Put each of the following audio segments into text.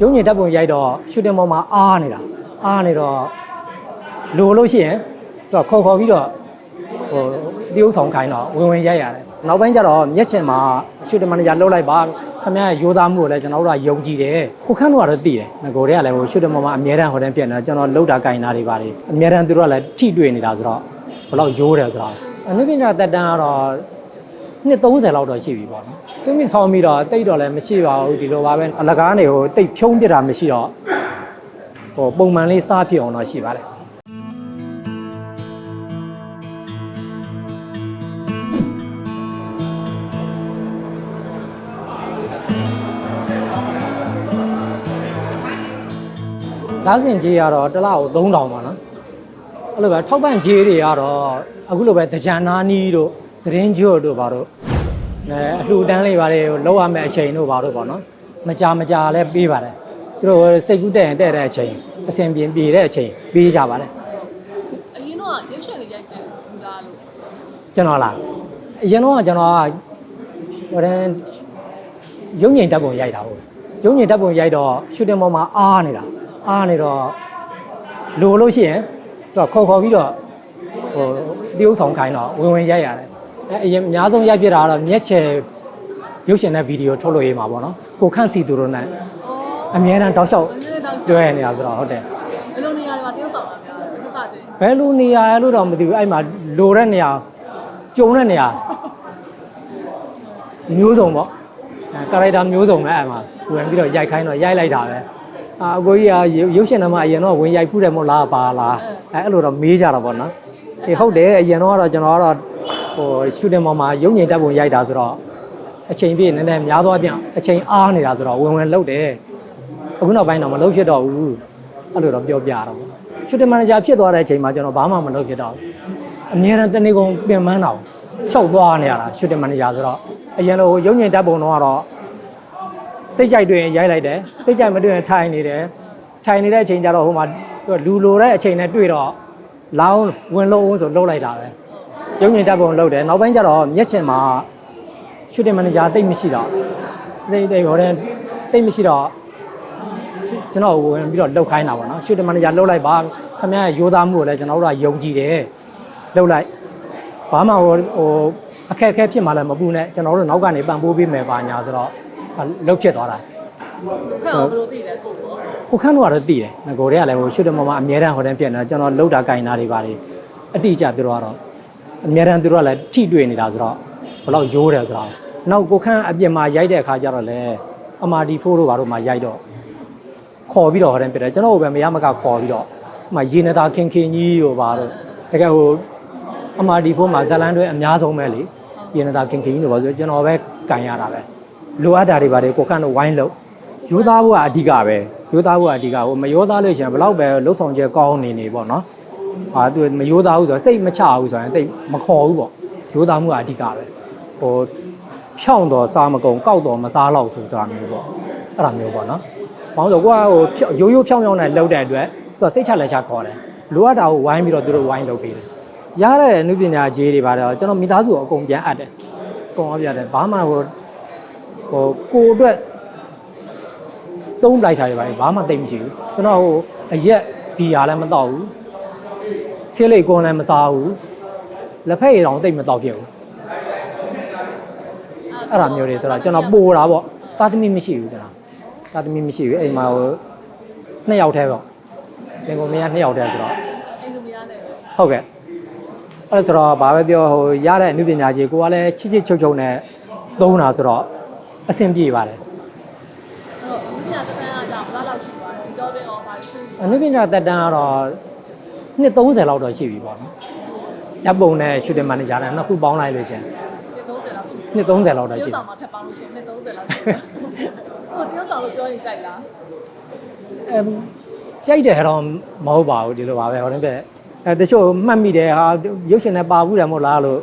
ရုံညင်တပ်ပုံရိုက်တော့ရှူတင်ပေါ်မှာအားနေတာအားနေတော့လိုလို့ရှိရင်သူကခေါ်ခေါ်ပြီးတော့ဟိုတရုပ်ဆောင်ခိုင်းတော့ဝင်ဝင်ရိုက်ရတယ်နောက်ပိုင်းကျတော့မျက်ချင်မှာရှူတင်မန်နေဂျာလှုပ်လိုက်ပါခင်ဗျားရဲ့ရိုးသားမှုကိုလည်းကျွန်တော်တို့ကယုံကြည်တယ်ကိုခန့်တို့ကတော့သိတယ်ငကိုတွေကလည်းဟိုရှူတင်ပေါ်မှာအများတန်းဟိုတန်းပြက်နေတော့ကျွန်တော်လှုပ်တာကင်တာတွေပါတယ်အများတန်းသူတို့ကလည်းထိတွေ့နေတာဆိုတော့ဘယ်လောက်ရိုးတယ်ဆိုတော့အနုပညာတက်တန်းကတော့ နှစ်30လောက်တော့ရှိပြီပေါ့နော်ဆွေးမြင့်ဆောင်ပြီးတော့တိတ်တော့လည်းမရှိပါဘူးဒီလိုပါပဲအလကားနေဟိုတိတ်ဖြုံးပြတာမရှိတော့ဟိုပုံမှန်လေးစားဖြစ်အောင်တော့ရှိပါတယ်လာစင်ကြီးကတော့တစ်လောက်3000ပါနော်အဲ့လိုပဲထောက်ပံ့ကြီးတွေကတော့အခုလိုပဲတကြံနာနီးတို့ သတင်းကျွတ်တို့ပါတို့အဲအလှူဒန်းလေးပါလေလောက်ရမယ့်အချိန်တို့ပါတို့ပေါ့နော်မကြမကြလဲပေးပါတယ်သူတို့စိတ်ကူးတဲ့ရင်တဲ့တဲ့အချိန်အစဉ်ပြေပြေတဲ့အချိန်ပေးကြပါတယ်အရင်တော့ရုပ်ရှင်လေးရိုက်တယ်ဘူးလားလို့ကျွန်တော်လားအရင်တော့ကျွန်တော်ကဟိုတန်းရုံငိန်တပ်ပုံရိုက်တာဟုတ်ရုံငိန်တပ်ပုံရိုက်တော့ရှူတင်ပေါ်မှာအားနေတာအားနေတော့လိုလို့ရှိရင်သူကခေါ်ခေါ်ပြီးတော့ဟိုတရုပ်ဆောင်ခိုင်းတော့ဝင်ဝင်ရိုက်ရတယ် အဲအရင်အများဆုံးရိုက်ပြတာကတော့မျက်ခြေရုပ်ရှင်နဲ့ဗီဒီယိုထုတ်လို့ရမှာပေါ့နော်ကိုခန့်စီသူတို့နဲ့ဩအများတန်းတောက်လျှောက်အမြဲတမ်းတွဲနေတာဆိုတော့ဟုတ်တယ်ဘယ်လိုနေရာတွေမှာတရုပ်ဆောင်တာများလဲသက်သာချင်းဘယ်လိုနေရာလဲလို့တော့မသိဘူးအဲ့မှာလိုတဲ့နေရာကြုံတဲ့နေရာမျိုးစုံပေါ့အဲကာရိုက်တာမျိုးစုံပဲအဲ့မှာဝင်ပြီးတော့ရိုက်ခိုင်းတော့ရိုက်လိုက်တာပဲအာအကိုကြီးကရုပ်ရှင်သမားအရင်တော့ဝင်ရိုက်ဖူးတယ်မို့လားပါလားအဲအဲ့လိုတော့မေးကြတာပေါ့နော်အေးဟုတ်တယ်အရင်တော့ကတော့ကျွန်တော်ကတော့ ဟိုရှူတင်ပေါ်မှာရုပ်ညင်တက်ပုံရိုက်တာဆိုတော့အချိန်ပြည့်နည်းနည်းများသွားပြန်အချိန်အားနေတာဆိုတော့ဝင်ဝင်လှုပ်တယ်အခုနောက်ပိုင်းတော့မလှုပ်ဖြစ်တော့ဘူးအဲ့လိုတော့ပြောပြတော့ပေါ့ရှူတင်မန်နေဂျာဖြစ်သွားတဲ့အချိန်မှာကျွန်တော်ဘာမှမလုပ်ဖြစ်တော့ဘူးအများအားတနေ့ကုန်ပြင်ပန်းတော့ရှောက်သွားနေရတာရှူတင်မန်နေဂျာဆိုတော့အရင်လိုရုပ်ညင်တက်ပုံတော့ကတော့စိတ်ကြိုက်တွေ့ရင်ရိုက်လိုက်တယ်စိတ်ကြိုက်မတွေ့ရင်ထိုင်နေတယ်ထိုင်နေတဲ့အချိန်ကျတော့ဟိုမှာလူလိုတဲ့အချိန်နဲ့တွေ့တော့လောင်းဝင်လို့အောင်ဆိုလှုပ်လိုက်တာပဲ ရုံညင်တပ်ပုံလှုပ်တယ်နောက်ပိုင်းကျတော့မျက်ချင်မှာရှူတင်မန်နေဂျာတိတ်မရှိတော့တိတ်တိတ်ဟိုတဲ့တိတ်မရှိတော့ကျွန်တော်ဝင်ပြီးတော့လှုပ်ခိုင်းတာပေါ့နော်ရှူတင်မန်နေဂျာလှုပ်လိုက်ပါခင်ဗျားရဲ့ရိုးသားမှုကိုလည်းကျွန်တော်တို့ကယုံကြည်တယ်လှုပ်လိုက်ဘာမှဟိုဟိုအခက်အခဲဖြစ်မှလည်းမပူနဲ့ကျွန်တော်တို့နောက်ကနေပံ့ပိုးပေးမယ်ပါညာဆိုတော့လှုပ်ဖြစ်သွားတာခက်အောင်ဘယ်လိုသိလဲကိုပေါ့ကိုခန့်တို့ကတော့တည်တယ်ငကိုတွေကလည်းဟိုရှုတယ်မမအများတန်းဟိုတန်းပြက်နေတော့ကျွန်တော်လှုပ်တာကင်တာတွေပါတယ်အတိအကျသူတို့ကတော့ အများတန်းသူတို့ကလည်းထိတွေ့နေတာဆိုတော့ဘယ်လောက်ရိုးတယ်ဆိုတော့နောက်ကိုခန့်အပြင်မှာရိုက်တဲ့အခါကျတော့လေ MRD4 တို့ဘာတို့မှာရိုက်တော့ခေါ်ပြီးတော့ဟိုတန်းပြက်တယ်ကျွန်တော်ကိုပဲမရမကခေါ်ပြီးတော့ဟိုမှာရေနေတာခင်ခင်ကြီးတို့ဘာတို့တကယ်ဟို MRD4 မှာဇလန်တွေအများဆုံးပဲလေရေနေတာခင်ခင်ကြီးတို့ဘာဆိုကျွန်တော်ပဲကင်ရတာပဲလိုအပ်တာတွေပါတယ်ကိုခန့်တို့ဝိုင်းလို့ရိုးသားဖို့ကအဓိကပဲရိုးသားဖို့ကအဓိကဟိုမရိုးသားလို့ရှိရင်ဘယ်တော့ပဲလှုပ်ဆောင်ချက်ကောင်းနေနေပေါ့နော်။ ဟာသူမရိုးသားဘူးဆိုတော့စိတ်မချဘူးဆိုရင်တိတ်မခေါ်ဘူးပေါ့။ရိုးသားမှုကအဓိကပဲ။ဟိုဖြောင်းတော့စားမကုန်ကောက်တော့မစားတော့ဆိုတာမျိုးပေါ့။အဲ့ဒါမျိုးပေါ့နော်။ဘာလို့လဲဆိုတော့ကိုကဟိုဖြောရိုးရိုးဖြောင်းဖြောင်းနဲ့လှုပ်တဲ့အတွက်သူကစိတ်ချလက်ချခေါ်တယ်။လိုအပ်တာကိုဝိုင်းပြီးတော့သူတို့ဝိုင်းလုပ်ပေးတယ်။ရတဲ့အနုပညာကြီးတွေပါတော့ကျွန်တော်မိသားစုကိုအကုန်ပြန်အပ်တယ်။အကုန်အပြတယ်ဘာမှဟိုဟိုကိုအတွက်သုံးလိုက်တာတွေပါလေဘာမှသိမ့်မရှိဘူးကျွန်တော်ဟိုအရက်ဘီယာလည်းမတော့ဘူး ဆေးလိတ်ကွန်လည်းမစားဘူးလက်ဖက်ရည်တောင်သိမ့်မတော့ဖြစ်ဘူးအဲ့ဒါမျိုးတွေဆိုတော့ကျွန်တော်ပိုတာပေါ့သာသမီမရှိဘူးကျွန်တော်သာသမီမရှိဘူးအိမ်မှာဟိုနှစ်ယောက်တည်းပေါ့လင်ကုန်မင်းကနှစ်ယောက်တည်းဆိုတော့အိမ်သူမရနဲ့ပဲဟုတ်ကဲ့အဲ့ဒါဆိုတော့ဘာပဲပြောဟိုရတဲ့အနုပညာကြီးကိုကလည်းချစ်ချစ်ချုပ်ချုပ်နဲ့သုံးတာဆိုတော့အဆင်ပြေပါတယ်အဲ့တော့မြညာတပန်းအားကြောင့်ဘာလောက်ရှိသွားလဲဒီတော့တဲ့အော်ဘာလို့သိအနုပညာတက်တန်းကတော့ နှစ်30လောက်တော့ရှိပြီပေါ့နော်တပ်ပုံနဲ့ရှူတင်မန်နေဂျာနဲ့နှစ်ခုပေါင်းလိုက်လို့ရှင်30လောက်ရှိနှစ်30လောက်တော့တရုရှိပ်ပြီဆောင်မှာထပ်ပေါင်းလို့ရှိရင်30လောက်ရှိတယ်ဟိုတရုပ်ဆောင်လို့ပြောရင်ကြိုက်လားအဲကြိုက်တယ်တော့မဟုတ်ပါဘူးဒီလိုပါပဲဟိုတည်းပဲအဲတချို့မှတ်မိတယ်ဟာရုပ်ရှင်နဲ့ပါဘူးတယ်မဟုတ်လားလို့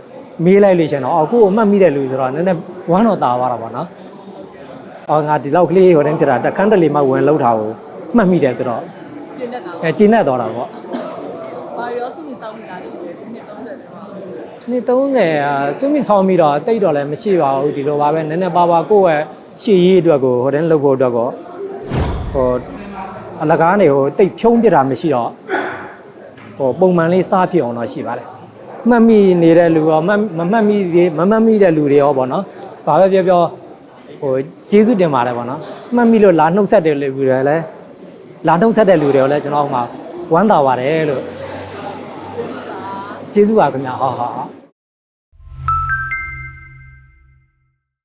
မေးလိုက်လို့ရှင်တော့အော်ကိုကိုမှတ်မိတယ်လို့ဆိုတော့နည်းနည်းဝမ်းတော့ตาသွားတာပေါ့နော်အော်ငါဒီလောက်ကလေးဟိုတည်းဖြစ်တာတခန်းတလေမှဝင်လောက်တာကိုမှတ်မိတယ်ဆိုတော့ကျင်းနေတာအဲကျင်းနေတော့တာပေါ့ ဘာရောစုမိဆောင်နေတာရှိတယ်ဒီနှစ်30တယ်ပါနှစ်30อ่ะဆွေးမြင့်ဆောင်ပြီးတော့တိတ်တော့လည်းမရှိပါဘူးဒီလိုပါပဲနည်းနည်းပါးပါကိုယ့်ရဲ့ရှေ့ရေးအတွက်ကိုဟိုတန်းလုပ်ဖို့အတွက်ကိုဟိုအလကားနေဟိုတိတ်ဖြုံးပြတာမရှိတော့ဟိုပုံမှန်လေးစားဖြစ်အောင်တော့ရှိပါတယ်မှတ်မိနေတဲ့လူရောမှတ်မမှတ်မိသေးမမှတ်မိတဲ့လူတွေရောပေါ့နော်ဘာပဲပြောပြောဟိုကျေးဇူးတင်ပါတယ်ပေါ့နော်မှတ်မိလို့လာနှုတ်ဆက်တဲ့လူတွေလည်းလာနှုတ်ဆက်တဲ့လူတွေရောလည်းကျွန်တော်ဟိုမှာဝမ်းသာပါတယ်လို့ ကျေးဇူးပါခင်ဗျာဟုတ်ဟုတ်ဟုတ်